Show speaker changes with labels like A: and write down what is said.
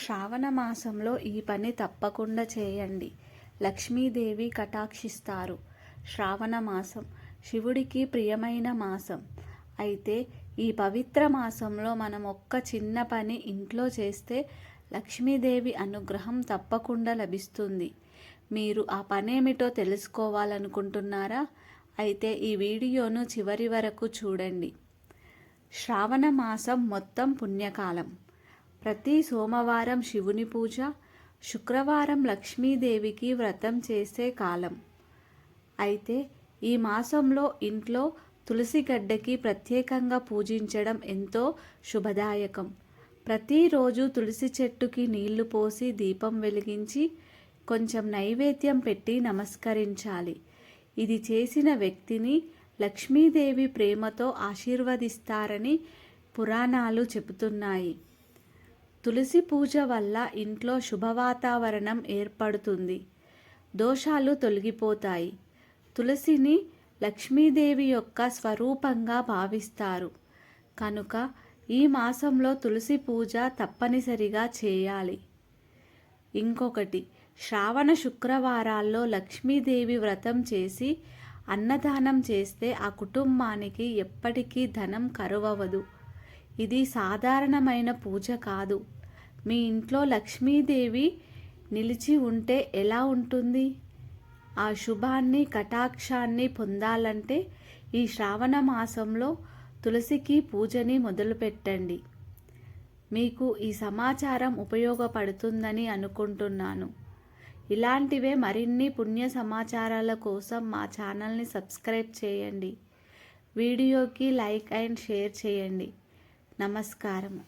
A: శ్రావణ మాసంలో ఈ పని తప్పకుండా చేయండి. లక్ష్మీదేవి కటాక్షిస్తారు. శ్రావణ మాసం శివుడికి ప్రియమైన మాసం. అయితే ఈ పవిత్ర మాసంలో మనం ఒక్క చిన్న పని ఇంట్లో చేస్తే లక్ష్మీదేవి అనుగ్రహం తప్పకుండా లభిస్తుంది. మీరు ఆ పనేమిటో తెలుసుకోవాలనుకుంటున్నారా? అయితే ఈ వీడియోను చివరి వరకు చూడండి. శ్రావణ మాసం మొత్తం పుణ్యకాలం. ప్రతి సోమవారం శివుని పూజ శుక్రవారం లక్ష్మీదేవికి వ్రతం చేసే కాలం. అయితే ఈ మాసంలో ఇంట్లో తులసి గడ్డకి ప్రత్యేకంగా పూజించడం ఎంతో శుభదాయకం. ప్రతిరోజు తులసి చెట్టుకి నీళ్ళు పోసి దీపం వెలిగించి కొంచెం నైవేద్యం పెట్టి నమస్కరించాలి. ఇది చేసిన వ్యక్తిని లక్ష్మీదేవి ప్రేమతో ఆశీర్వదిస్తారని పురాణాలు చెబుతున్నాయి. తులసి పూజ వల్ల ఇంట్లో శుభవాతావరణం ఏర్పడుతుంది. దోషాలు తొలగిపోతాయి. తులసిని లక్ష్మీదేవి యొక్క స్వరూపంగా భావిస్తారు. కనుక ఈ మాసంలో తులసి పూజ తప్పనిసరిగా చేయాలి. ఇంకొకటి శ్రావణ శుక్రవారాల్లో లక్ష్మీదేవి వ్రతం చేసి అన్నదానం చేస్తే ఆ కుటుంబానికి ఎప్పటికీ ధనం కరువవదు. ఇది సాధారణమైన పూజ కాదు. మీ ఇంట్లో లక్ష్మీదేవి నిలిచి ఉంటే ఎలా ఉంటుంది? ఆ శుభాన్ని కటాక్షాన్ని పొందాలంటే ఈ శ్రావణ మాసంలో తులసికి పూజని మొదలుపెట్టండి. మీకు ఈ సమాచారం ఉపయోగపడుతుందని అనుకుంటున్నాను. ఇలాంటివే మరిన్ని పుణ్య సమాచారాల కోసం మా ఛానల్ని సబ్స్క్రైబ్ చేయండి. వీడియోకి లైక్ అండ్ షేర్ చేయండి. నమస్కారము